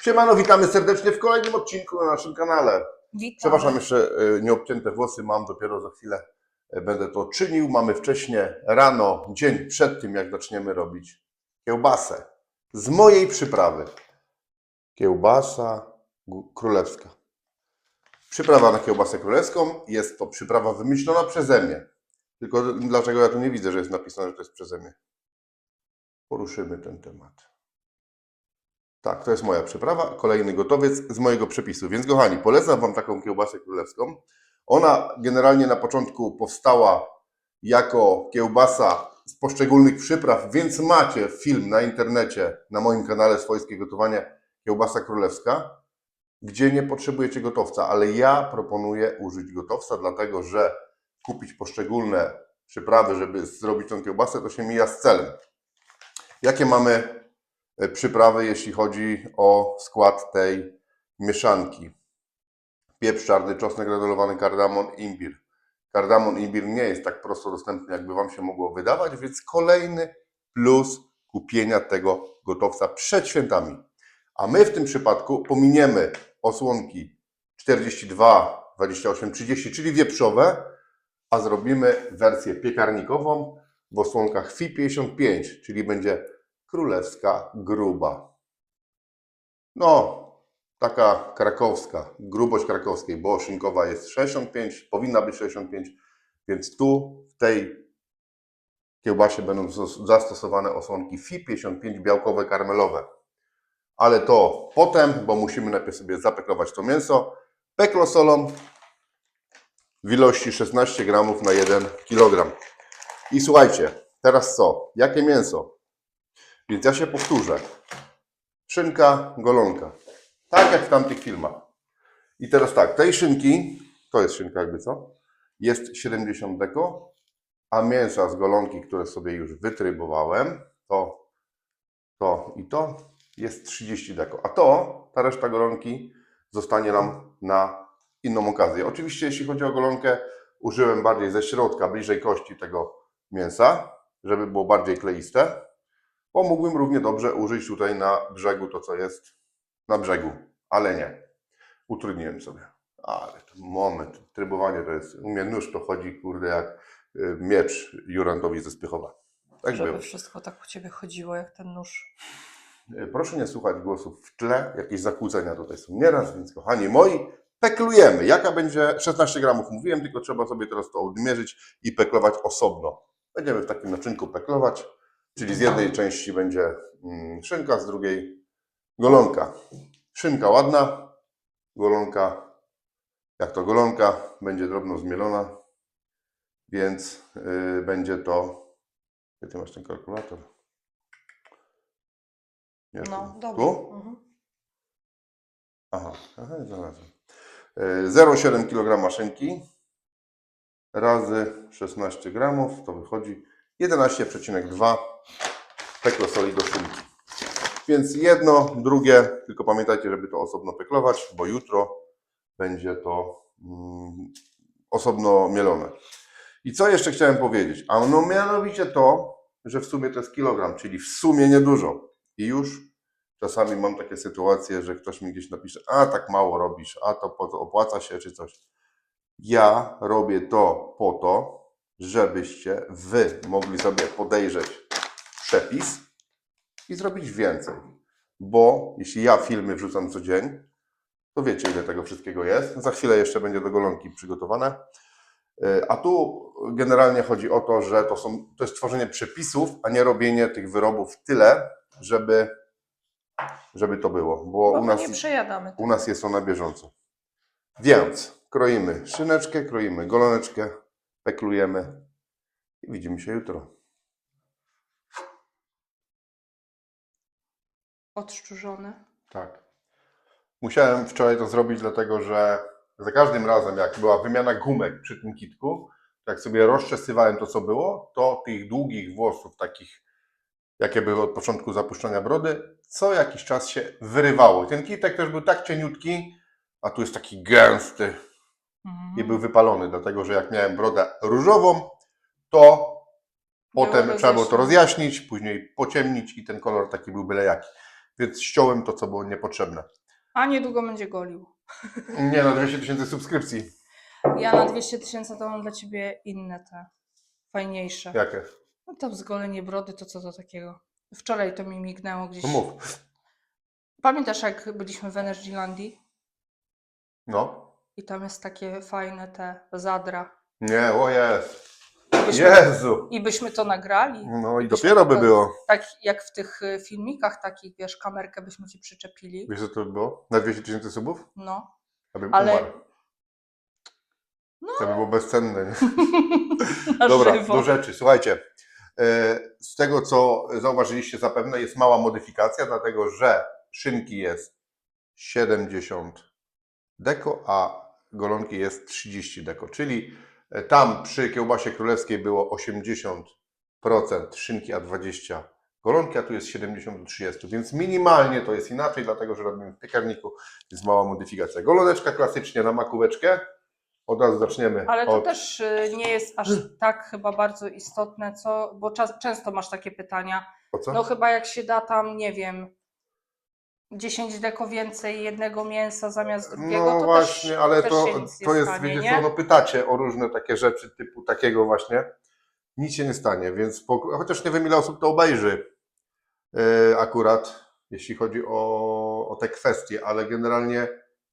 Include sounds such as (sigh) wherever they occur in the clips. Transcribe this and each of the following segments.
Siemano, witamy serdecznie w kolejnym odcinku na naszym kanale. Witam. Przepraszam, jeszcze y, nieobcięte włosy mam, dopiero za chwilę y, będę to czynił. Mamy wcześnie rano, dzień przed tym, jak zaczniemy robić kiełbasę. Z mojej przyprawy. Kiełbasa królewska. Przyprawa na kiełbasę królewską jest to przyprawa wymyślona przeze mnie. Tylko dlaczego ja tu nie widzę, że jest napisane, że to jest przeze mnie? Poruszymy ten temat. Tak, to jest moja przyprawa. Kolejny gotowiec z mojego przepisu. Więc kochani, polecam Wam taką kiełbasę królewską. Ona generalnie na początku powstała jako kiełbasa z poszczególnych przypraw, więc macie film na internecie, na moim kanale Swojskie Gotowanie Kiełbasa Królewska, gdzie nie potrzebujecie gotowca, ale ja proponuję użyć gotowca, dlatego że kupić poszczególne przyprawy, żeby zrobić tą kiełbasę, to się mija z celem. Jakie mamy przyprawy, jeśli chodzi o skład tej mieszanki. Pieprz czarny, czosnek granulowany, kardamon, imbir. Kardamon, imbir nie jest tak prosto dostępny, jakby Wam się mogło wydawać, więc kolejny plus kupienia tego gotowca przed świętami. A my w tym przypadku pominiemy osłonki 42, 28, 30, czyli wieprzowe, a zrobimy wersję piekarnikową w osłonkach FI 55, czyli będzie królewska gruba. No, taka krakowska, grubość krakowskiej, bo szynkowa jest 65, powinna być 65, więc tu w tej kiełbasie będą zas- zastosowane osłonki FI 55 białkowe karmelowe. Ale to potem, bo musimy najpierw sobie zapeklować to mięso. Peklo solą w ilości 16 gramów na 1 kg. I słuchajcie, teraz co? Jakie mięso? Więc ja się powtórzę. Szynka, golonka. Tak jak w tamtych filmach. I teraz tak, tej szynki, to jest szynka jakby co, jest 70 deko, a mięsa z golonki, które sobie już wytrybowałem, to, to i to jest 30 deko. A to, ta reszta golonki zostanie nam na inną okazję. Oczywiście jeśli chodzi o golonkę, użyłem bardziej ze środka, bliżej kości tego mięsa, żeby było bardziej kleiste, bo mógłbym równie dobrze użyć tutaj na brzegu to, co jest na brzegu, ale nie. Utrudniłem sobie. Ale to moment, trybowanie to jest, u mnie nóż to chodzi, kurde, jak y, miecz Jurantowi ze Spychowa. Tak Żeby było. wszystko tak u Ciebie chodziło jak ten nóż. Y, Proszę nie słuchać głosów w tle, jakieś zakłócenia tutaj są nieraz, więc kochani moi, peklujemy. Jaka będzie 16 gramów? Mówiłem, tylko trzeba sobie teraz to odmierzyć i peklować osobno. Będziemy w takim naczynku peklować, czyli z jednej części będzie mm, szynka, z drugiej golonka. Szynka ładna, golonka, jak to golonka, będzie drobno zmielona, więc y, będzie to. Gdzie ty masz ten kalkulator? Nie, No, tu. dobrze. Tu? Mhm. Aha, aha, znalazłem. E, 0,7 kg szynki razy 16 gramów, to wychodzi 11,2 peklo soli do szynki. Więc jedno, drugie, tylko pamiętajcie, żeby to osobno peklować, bo jutro będzie to mm, osobno mielone. I co jeszcze chciałem powiedzieć? A no mianowicie to, że w sumie to jest kilogram, czyli w sumie niedużo. I już czasami mam takie sytuacje, że ktoś mi gdzieś napisze, a tak mało robisz, a to po co opłaca się, czy coś. Ja robię to po to, żebyście wy mogli sobie podejrzeć przepis i zrobić więcej. Bo jeśli ja filmy wrzucam co dzień, to wiecie ile tego wszystkiego jest. Za chwilę jeszcze będzie do golonki przygotowane. Yy, A tu generalnie chodzi o to, że to, są, to jest tworzenie przepisów, a nie robienie tych wyrobów tyle, żeby, żeby to było. Bo Bo u my nas, nie przejadamy. u nas jest to na bieżąco. Więc kroimy szyneczkę, kroimy goloneczkę, peklujemy i widzimy się jutro. Odszczurzone. Tak. Musiałem wczoraj to zrobić, dlatego że za każdym razem, jak była wymiana gumek przy tym kitku, jak sobie rozczesywałem to, co było, to tych długich włosów, takich, jakie były od początku zapuszczania brody, co jakiś czas się wyrywało. Ten kitek też był tak cieniutki, a tu jest taki gęsty Mhm. i był wypalony, dlatego że jak miałem brodę różową, to potem trzeba było to rozjaśnić, później pociemnić i ten kolor taki był byle jaki. więc ściąłem to, co było niepotrzebne. A niedługo będzie golił. Nie no, 200 tysięcy subskrypcji. Ja na 200 tysięcy to mam dla ciebie inne te, fajniejsze. Jakie? No to zgolenie brody, to co to takiego? Wczoraj to mi mignęło gdzieś. No mów. Pamiętasz jak byliśmy w Energylandii No. I tam jest takie fajne te zadra. Nie, o jest. I byśmy, Jezu. I byśmy to nagrali. No i byśmy dopiero by to- było. Tak jak w tych y, filmikach takich, wiesz, kamerkę byśmy ci przyczepili. Wiesz co to by było? Na 200 tysięcy subów? No, Ja bym ale umarł. To by było bezcenne. Nie? (laughs) na Dobra, żywo. do rzeczy. Słuchajcie, e, z tego co zauważyliście zapewne jest mała modyfikacja, dlatego że szynki jest 70 deko, a golonki jest 30 deko, czyli e, tam przy kiełbasie królewskiej było 80% szynki, a 20 golonki, a tu jest 70 do 30, więc minimalnie to jest inaczej, dlatego że robimy w piekarniku, jest mała modyfikacja. Goloneczka klasycznie na makóweczkę, od razu zaczniemy Ale to od... też y, nie jest aż tak chyba bardzo istotne, co, bo czas, często masz takie pytania. No chyba jak się da tam, nie wiem, 10 deko więcej jednego mięsa zamiast drugiego, No to właśnie, też, ale też to, to jest, stanie, wiecie co, no pytacie o różne takie rzeczy typu takiego właśnie. Nic się nie stanie, więc spoko- chociaż nie wiem ile osób to obejrzy yy, akurat, jeśli chodzi o, o te kwestie, ale generalnie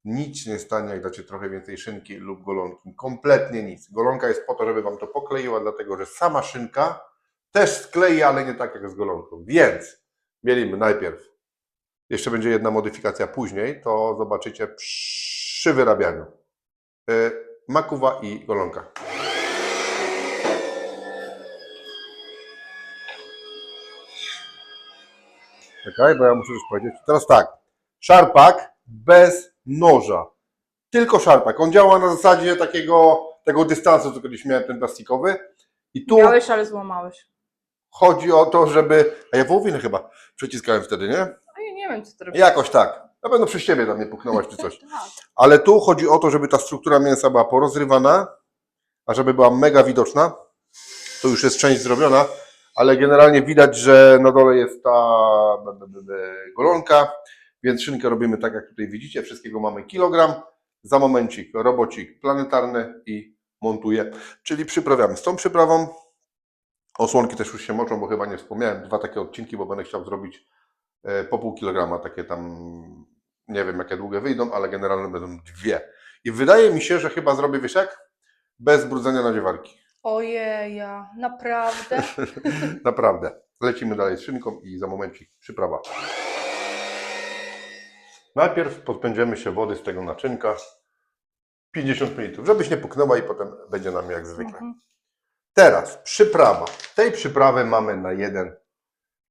nic nie stanie, jak dacie trochę więcej szynki lub golonki. Kompletnie nic. Golonka jest po to, żeby Wam to pokleiła, dlatego że sama szynka też sklei, ale nie tak jak z golonką. Więc mielimy najpierw jeszcze będzie jedna modyfikacja później, to zobaczycie przy wyrabianiu. Yy, Makuwa i golonka. Czekaj, bo ja muszę już powiedzieć. Teraz tak. Szarpak bez noża. Tylko szarpak. On działa na zasadzie takiego tego dystansu, co kiedyś miałem ten plastikowy. I tu Miałeś, ale złamałeś. chodzi o to, żeby. A ja wołowinę chyba przyciskałem wtedy, nie? Nie wiem, co to robisz. Jakoś tak. Na pewno przez ciebie tam nie puknąłaś czy coś. (laughs) Tak. Ale tu chodzi o to, żeby ta struktura mięsa była porozrywana, a żeby była mega widoczna. To już jest część zrobiona, ale generalnie widać, że na dole jest ta golonka, więc szynkę robimy tak, jak tutaj widzicie. Wszystkiego mamy kilogram. Za momencik robocik planetarny i montuję. Czyli przyprawiamy. Z tą przyprawą osłonki też już się moczą, bo chyba nie wspomniałem. Dwa takie odcinki, bo będę chciał zrobić po pół kilograma, takie tam, nie wiem jakie długie wyjdą, ale generalnie będą dwie. I wydaje mi się, że chyba zrobię, wiesz jak? Bez brudzenia nadziewarki. Ojeja, naprawdę? (laughs) Naprawdę. Lecimy dalej z szynką i za momencik przyprawa. Najpierw pozbędziemy się wody z tego naczynka. 50 ml, żebyś nie puknęła i potem będzie nam jak zwykle. Mhm. Teraz przyprawa. Tej przyprawy mamy na 1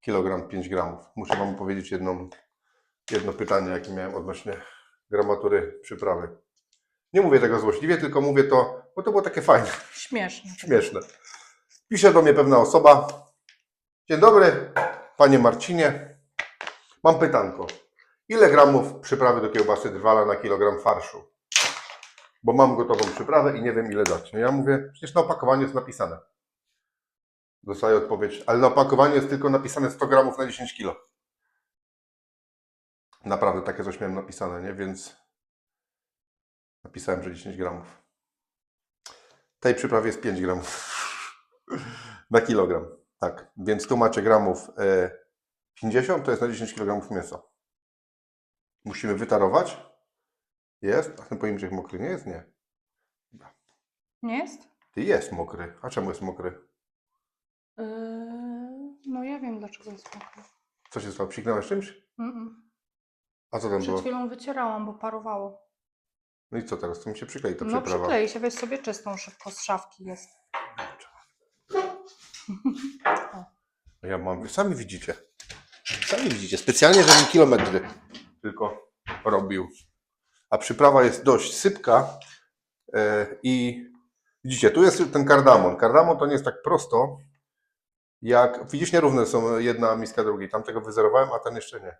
kg 5 gramów. Muszę Wam powiedzieć jedną, jedno pytanie, jakie miałem odnośnie gramatury przyprawy. Nie mówię tego złośliwie, tylko mówię to, bo to było takie fajne, Śmieszne. śmieszne. Pisze do mnie pewna osoba. Dzień dobry, Panie Marcinie. Mam pytanko. Ile gramów przyprawy do kiełbasy drwala na kilogram farszu? Bo mam gotową przyprawę i nie wiem ile dać. No ja mówię, przecież na opakowaniu jest napisane. Dostaję odpowiedź, ale na opakowaniu jest tylko napisane 100 gramów na 10 kilo. Naprawdę takie coś miałem napisane, nie? Więc napisałem, że 10 gramów. Tej przyprawie jest 5 gramów (laughs) na kilogram. Tak, więc tu macie gramów e, 50, to jest na 10 kg mięsa. Musimy wytarować. Jest, a ten pojemniczek mokry nie jest? Nie. Nie jest? Ty jest mokry. A czemu jest mokry? Yy, no ja wiem, dlaczego jest mokry. Co się stało? Psiknąłeś czymś? Mm-mm. A co tam Przed było? chwilą wycierałam, bo parowało. No i co teraz? To mi się przyklei ta No przyprawa. przyklei się, weź sobie czystą szybko z szafki jest. (laughs) Ja mam, sami widzicie. Sami widzicie. Specjalnie, żebym kilometry tylko robił. A przyprawa jest dość sypka e, i widzicie, tu jest ten kardamon. Kardamon to nie jest tak prosto, jak, widzisz, nierówne są jedna miska drugiej. Tamtego wyzerowałem, a ten jeszcze nie.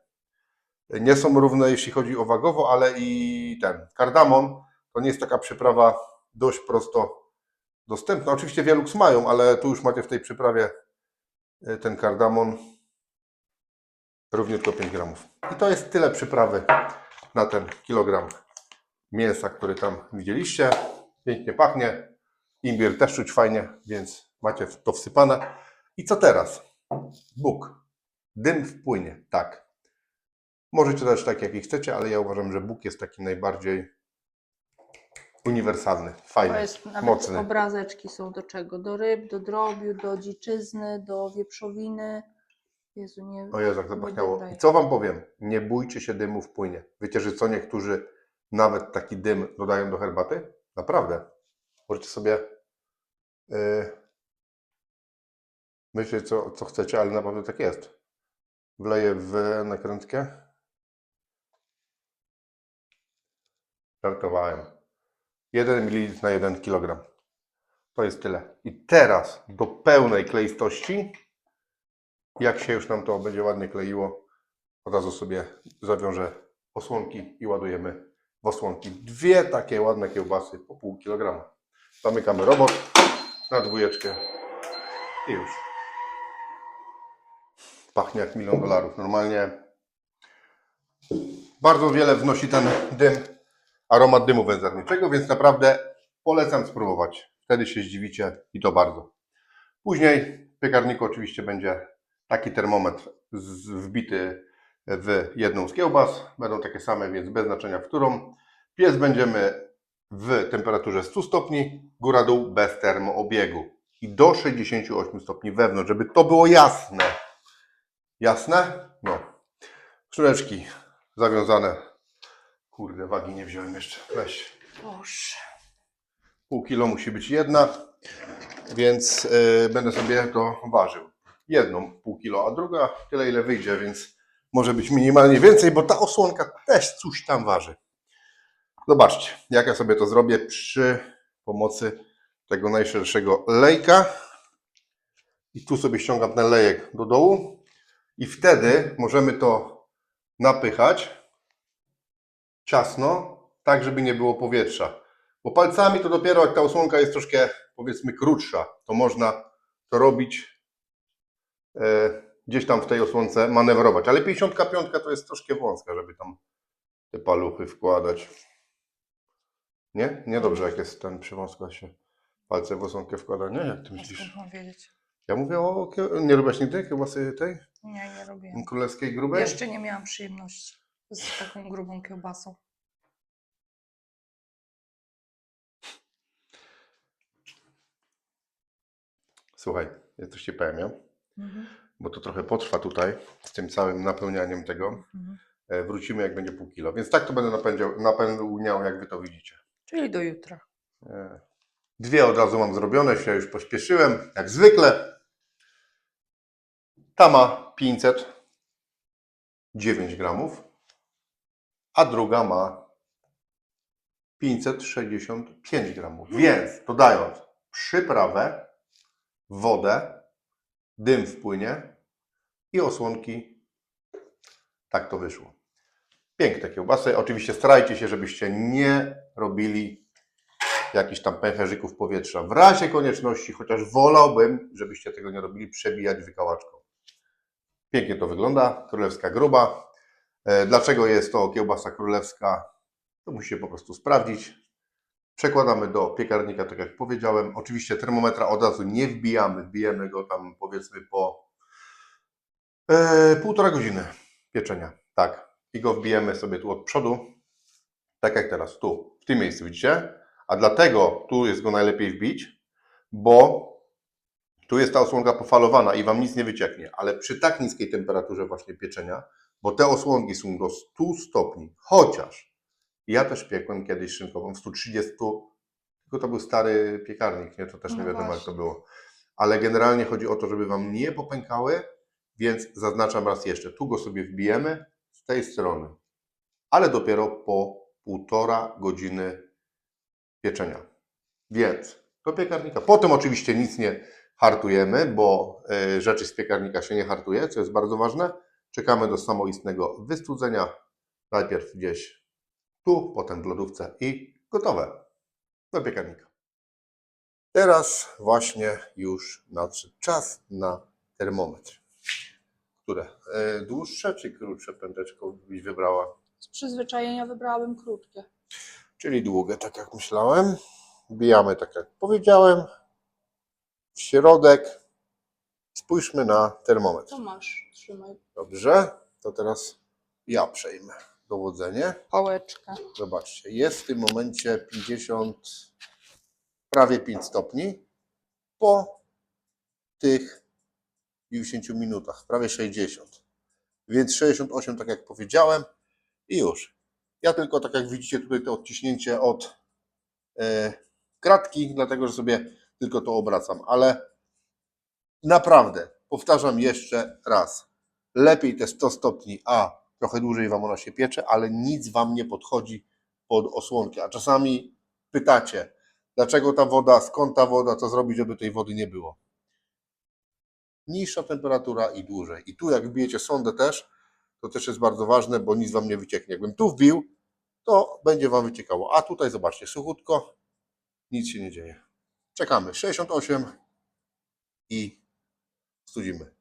Nie są równe, jeśli chodzi o wagowo, ale i ten. Kardamon to nie jest taka przyprawa dość prosto dostępna. Oczywiście Wielux mają, ale tu już macie w tej przyprawie e, ten kardamon. równiutko 5 gramów. I to jest tyle przyprawy na ten kilogram mięsa, który tam widzieliście. Pięknie pachnie. Imbir też czuć fajnie, więc macie to wsypane. I co teraz? Bóg. Dym wpłynie, tak. Możecie dać tak, jaki chcecie, ale ja uważam, że Bóg jest taki najbardziej uniwersalny, To fajny, jest nawet mocny. obrazeczki są do czego? Do ryb, do drobiu, do dziczyzny, do wieprzowiny. Jezu, nie. O Jezu, jak zapachniało. I co Wam powiem? Nie bójcie się dymu w płynie. Wiecie, że co niektórzy nawet taki dym dodają do herbaty? Naprawdę. Możecie sobie yy, myśleć, co, co chcecie, ale naprawdę tak jest. Wleję w nakrętkę. Żartowałem. 1 ml na 1 kg. To jest tyle. I teraz do pełnej kleistości jak się już nam to będzie ładnie kleiło, od razu sobie zawiążę osłonki i ładujemy w osłonki dwie takie ładne kiełbasy po pół kilograma. Zamykamy robot na dwójeczkę i już. Pachnie jak milion dolarów. Normalnie bardzo wiele wnosi ten dym, aromat dymu wędzarniczego, więc naprawdę polecam spróbować. Wtedy się zdziwicie i to bardzo. Później w piekarniku oczywiście będzie taki termometr wbity w jedną z kiełbas. Będą takie same, więc bez znaczenia w którą. Piec będziemy w temperaturze 100 stopni, góra-dół bez termoobiegu. I do 68 stopni wewnątrz, żeby to było jasne. Jasne? No. Sznureczki zawiązane. Kurde, wagi nie wziąłem jeszcze. Weź. Boże. Pół kilo musi być jedna, więc y, będę sobie to ważył. Jedną pół kilo, a druga tyle ile wyjdzie, więc może być minimalnie więcej, bo ta osłonka też coś tam waży. Zobaczcie, jak ja sobie to zrobię przy pomocy tego najszerszego lejka. I tu sobie ściągam ten lejek do dołu i wtedy możemy to napychać ciasno, tak żeby nie było powietrza. Bo palcami to dopiero jak ta osłonka jest troszkę powiedzmy krótsza, to można to robić e, gdzieś tam w tej osłonce manewrować. Ale 55 to jest troszkę wąska, żeby tam te paluchy wkładać. Nie? Nie dobrze jak jest ten przy się palce w osłonkę wkłada. Nie? Jak ty myślisz? wiedzieć? Ja mówię o... kie- Nie robisz nigdy kiełbasy tej? Nie, nie robiłam. Królewskiej grubej? Jeszcze nie miałam przyjemności z taką grubą kiełbasą. Słuchaj, ja coś ci powiem, ja? Mhm. bo to trochę potrwa tutaj z tym całym napełnianiem tego. Mhm. E, Wrócimy jak będzie pół kilo. Więc tak to będę napędział, napełniał, jak wy to widzicie. Czyli do jutra. E, Dwie od razu mam zrobione, się już pośpieszyłem, jak zwykle. Ta ma 509 gramów, a druga ma 565 gramów. Więc dodając przyprawę, wodę, dym wpłynie i osłonki, tak to wyszło. Piękne kiełbasy. Oczywiście starajcie się, żebyście nie robili jakichś tam pęcherzyków powietrza. W razie konieczności, chociaż wolałbym, żebyście tego nie robili, przebijać wykałaczką. Pięknie to wygląda. Królewska gruba. E, Dlaczego jest to kiełbasa królewska? To musicie po prostu sprawdzić. Przekładamy do piekarnika, tak jak powiedziałem. Oczywiście termometra od razu nie wbijamy. Wbijemy go tam powiedzmy po e, półtora godziny pieczenia. Tak. I go wbijemy sobie tu od przodu. Tak jak teraz, tu, w tym miejscu, widzicie? A dlatego tu jest go najlepiej wbić, bo tu jest ta osłonka pofalowana i Wam nic nie wycieknie. Ale przy tak niskiej temperaturze właśnie pieczenia, bo te osłonki są do 100 stopni, chociaż ja też piekłem kiedyś szynkową w 130, tylko to był stary piekarnik, nie? To też nie No wiadomo jak właśnie. to było. Ale generalnie chodzi o to, żeby Wam nie popękały, więc zaznaczam raz jeszcze, tu go sobie wbijemy z tej strony, ale dopiero po półtora godziny pieczenia. Więc do piekarnika. Potem oczywiście nic nie hartujemy, bo y, rzeczy z piekarnika się nie hartuje, co jest bardzo ważne. Czekamy do samoistnego wystudzenia. Najpierw gdzieś tu, potem w lodówce i gotowe do piekarnika. Teraz właśnie już nadszedł czas na termometr. Które? E, dłuższe czy krótsze pęteczko byś wybrała? Z przyzwyczajenia wybrałabym krótkie. Czyli długie, tak jak myślałem. Wbijamy, tak jak powiedziałem, w środek. Spójrzmy na termometr. To masz, trzymaj Dobrze, to teraz ja przejmę dowodzenie. pałeczkę. Zobaczcie, jest w tym momencie 50, prawie 5 stopni po tych 90 minutach, prawie 60. Więc 68, tak jak powiedziałem, i już. Ja tylko, tak jak widzicie, tutaj to odciśnięcie od e, kratki, dlatego że sobie tylko to obracam, ale naprawdę, powtarzam jeszcze raz, lepiej te 100 stopni, a trochę dłużej Wam ona się piecze, ale nic Wam nie podchodzi pod osłonkę. A czasami pytacie, dlaczego ta woda, skąd ta woda, co zrobić, żeby tej wody nie było. Niższa temperatura i dłużej. I tu jak wbijecie sondę też, to też jest bardzo ważne, bo nic Wam nie wycieknie. Jakbym tu wbił, to będzie Wam wyciekało. A tutaj zobaczcie, suchutko, nic się nie dzieje. Czekamy. 68 i studzimy.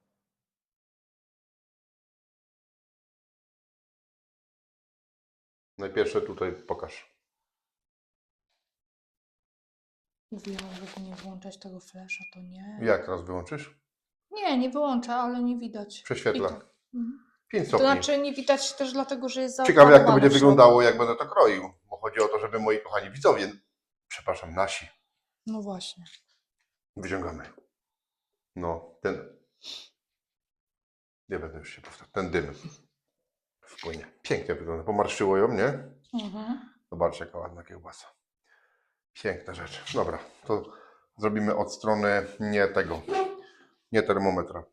Najpierwsze tutaj pokaż. Mówiłam, żeby nie włączać tego flasha, to nie. Jak teraz wyłączysz? Nie, nie wyłączę, ale nie widać. Prześwietla. I tak. Mhm. 5 To stopni. znaczy nie widać też dlatego, że jest Ciekawe jak to będzie w środku. wyglądało, jak będę to kroił. Bo chodzi o to, żeby moi kochani widzowie, przepraszam, nasi, No właśnie. wyciągamy. No, ten. Nie będę już się powtarzał. Ten dym wpłynie. Pięknie wygląda. Pomarszczyło ją, nie? Mhm. Zobaczcie, jaka ładna kiełbasa. Piękna rzecz. Dobra, to zrobimy od strony nie tego, nie termometra.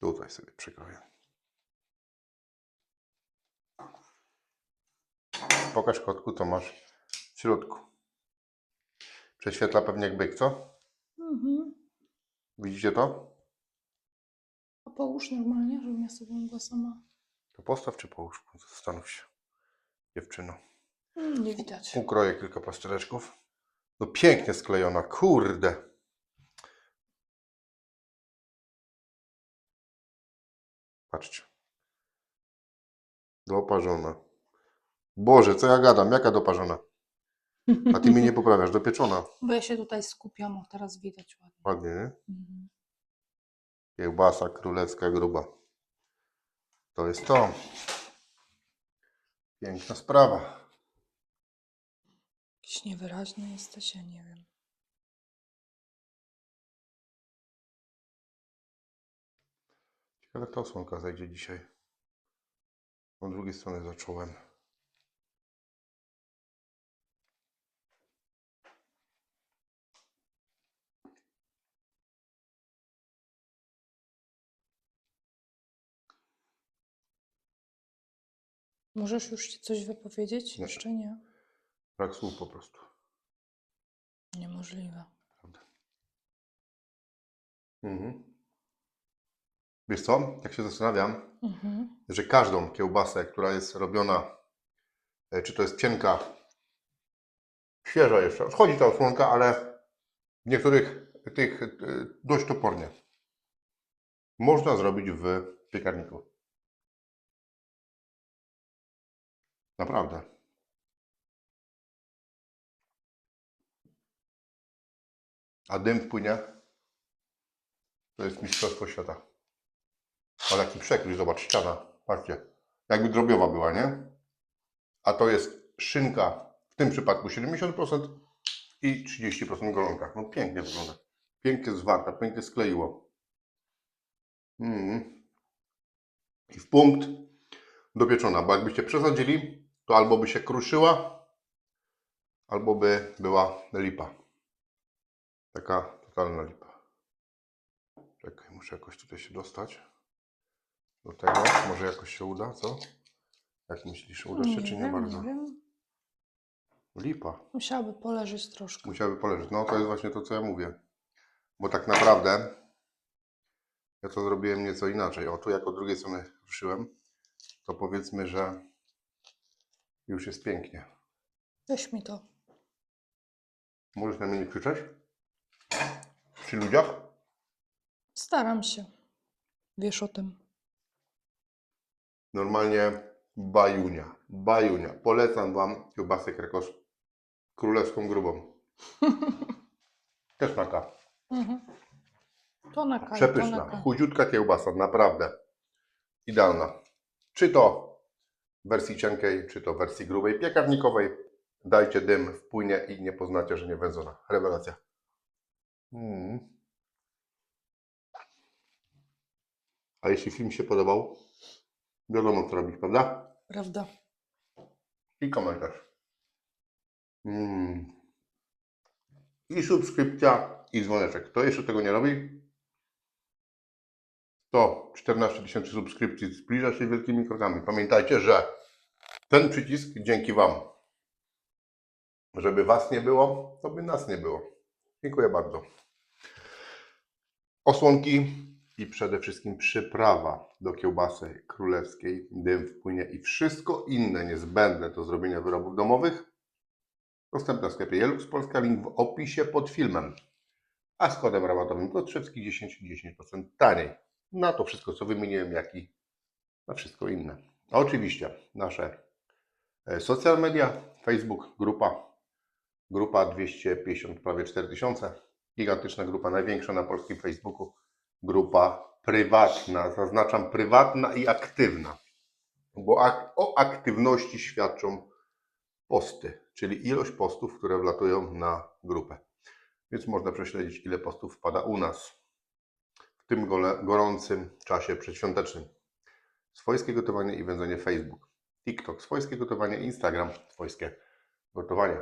Tutaj sobie przykroję. Pokaż kotku, co masz w środku. Prześwietla pewnie jak byk, co? Mhm. Widzicie to? A połóż normalnie, żebym ja sobie mogła sama. To postaw czy połóż? Zastanów się, dziewczyno. Mm, Nie widać. Ukroję kilka plastereczków. No pięknie sklejona, kurde. Patrzcie. Doparzona. Boże, co ja gadam? Jaka doparzona? A ty mnie nie poprawiasz, dopieczona. (laughs) Bo ja się tutaj skupiam, o teraz widać ładnie. Ładnie, nie? Mhm. Kiełbasa królewska gruba. To jest to. Piękna sprawa. Jakiś niewyraźny jesteś, ja nie wiem. Ciekawe, jak ta osłonka zajdzie dzisiaj. Od drugiej strony zacząłem. Możesz już ci coś wypowiedzieć? Nie. Jeszcze nie. Brak słów po prostu. Niemożliwe. Mhm. Wiesz co? Jak się zastanawiam, Mhm. że każdą kiełbasę, która jest robiona, e, czy to jest cienka, świeża jeszcze, wchodzi ta osłonka, ale w niektórych tych e, dość topornie. Można zrobić w piekarniku. Naprawdę. A dym wpłynie, to jest mistrzostwo świata. Ale jaki przekrój, zobacz, ściana. Patrzcie. Jakby drobiowa była, nie? A to jest szynka, w tym przypadku 70% i 30% golonka. No pięknie wygląda. Pięknie zwarta, pięknie skleiło. Mm. I w punkt dopieczona, bo jakbyście przesadzili, to albo by się kruszyła, albo by była lipa. Taka totalna lipa. Czekaj, muszę jakoś tutaj się dostać do tego. Może jakoś się uda, co? Jak myślisz, uda się czy nie wiem, bardzo? Nie wiem. Lipa. Musiałaby poleżeć troszkę. Musiałaby poleżeć. No to jest właśnie to, co ja mówię. Bo tak naprawdę ja to zrobiłem nieco inaczej. O, tu jak od drugiej strony ruszyłem, to powiedzmy, że już jest pięknie. Weź mi to. Możesz na mnie nie krzyczeć? Przy ludziach? Staram się. Wiesz o tym. Normalnie bajunia. Bajunia. Polecam Wam kiełbasę krakos królewską grubą. (laughs) Też na K. Mhm. To na kaj, to Przepyszna, kaj. chudziutka kiełbasa, naprawdę idealna. Czy to w wersji cienkiej, czy to w wersji grubej, piekarnikowej. Dajcie dym, wpłynie i nie poznacie, że nie wędzona. Rewelacja. Mm. A jeśli film się podobał, wiadomo co robić, prawda? Prawda. I komentarz. Mm. I subskrypcja, i dzwoneczek. Kto jeszcze tego nie robi, to 14 tysięcy subskrypcji zbliża się wielkimi krokami. Pamiętajcie, że ten przycisk dzięki Wam. Żeby Was nie było, to by nas nie było. Dziękuję bardzo. Osłonki i przede wszystkim przyprawa do kiełbasy królewskiej, dym wpłynie i wszystko inne niezbędne do zrobienia wyrobów domowych dostępne w sklepie Jelux Polska, link w opisie pod filmem. A z kodem rabatowym Piotrzewski 10 10% taniej. Na to wszystko, co wymieniłem, jak i na wszystko inne. A oczywiście nasze e, social media, Facebook, grupa, grupa 250, prawie 4000, gigantyczna grupa, największa na polskim Facebooku, grupa prywatna, zaznaczam prywatna i aktywna, bo ak- o aktywności świadczą posty, czyli ilość postów, które wlatują na grupę. Więc można prześledzić, ile postów wpada u nas tym gorącym czasie przedświątecznym. Swojskie gotowanie i wędzenie Facebook, TikTok, swojskie gotowanie, Instagram, swojskie gotowanie.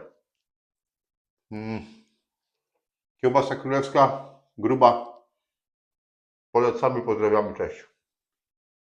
Mm. Kiełbasa królewska, gruba. Polecamy, pozdrawiamy, cześć.